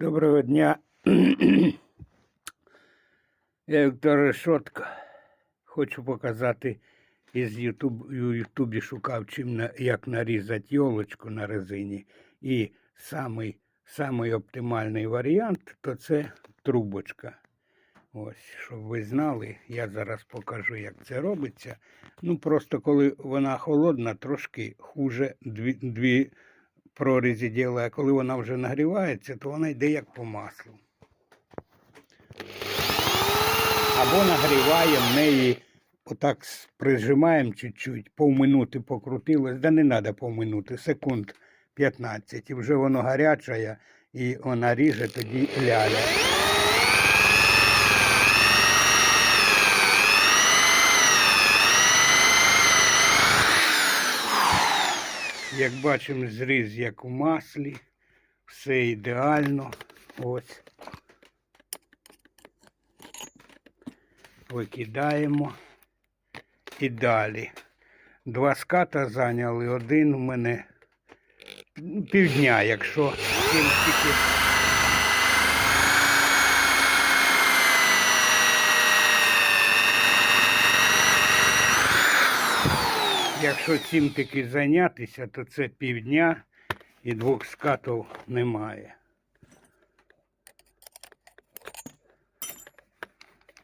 Доброго дня. Я Віктор Решотко. Хочу показати із Ютуб, у Ютубі шукав, чим на, як нарізати йолочку на резині. І самий, самий оптимальний варіант то це трубочка. Ось, щоб ви знали, я зараз покажу, як це робиться. Ну, просто коли вона холодна, трошки хуже дві, дві прорізі діла, а коли вона вже нагрівається, то вона йде як по маслу. Або нагріваємо неї, отак прижимаємо чуть-чуть, повминути покрутилось, да не треба півминути, секунд 15, і вже воно гаряче, і вона ріже тоді ляля. Як бачимо, зріз як у маслі, все ідеально. Ось. Викидаємо. І далі. Два ската зайняли, один у мене півдня, якщо тільки. Якщо цим таки зайнятися, то це півдня і двох скатів немає.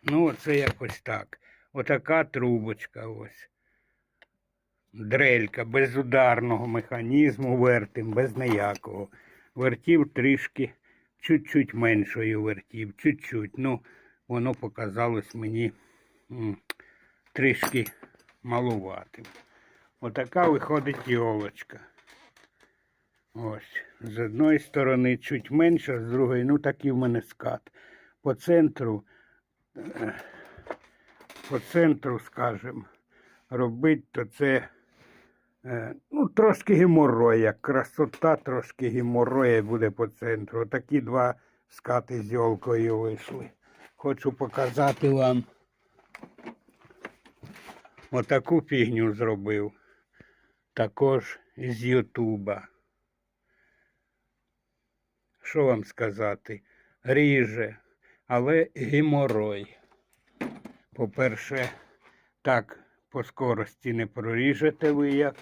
Ну, оце якось так. Отака трубочка ось. Дрелька без ударного механізму вертим, без ніякого. Вертів трішки, чуть-чуть меншою вертів, чуть-чуть. Ну, воно показалось мені трішки малуватим. Отака виходить йолочка. Ось. З одної сторони чуть менше, з другої, ну такий в мене скат. По центру, е, по центру, скажем, робити, то це е, ну, трошки геморрой, як красота, трошки геморроя буде по центру. Отакі два скати з йолкою вийшли. Хочу показати вам. Отаку фігню зробив. Також з Ютуба. Що вам сказати? Ріже, але геморой. По-перше, так по скорості не проріжете ви як.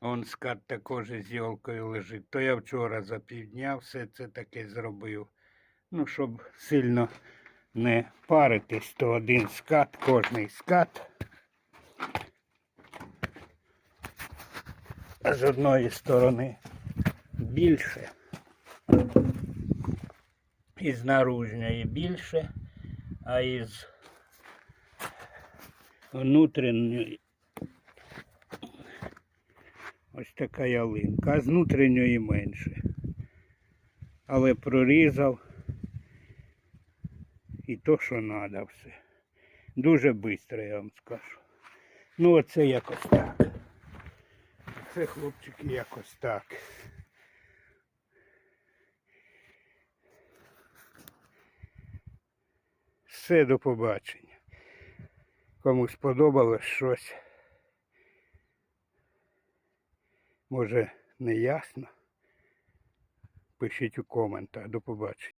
Он скат також з йолкою лежить. То я вчора за півдня все це таке зробив. Ну, щоб сильно не паритись, то один скат, кожний скат. З одної сторони більше. І з наружньої більше, а із внутрішньої ось така ялинка, а з внутрішньої менше. Але прорізав і то, що треба все. Дуже швидко, я вам скажу. Ну, оце якось так. Це хлопчики якось так. Все до побачення. Кому сподобалось щось. Може не ясно. Пишіть у коментах. До побачення.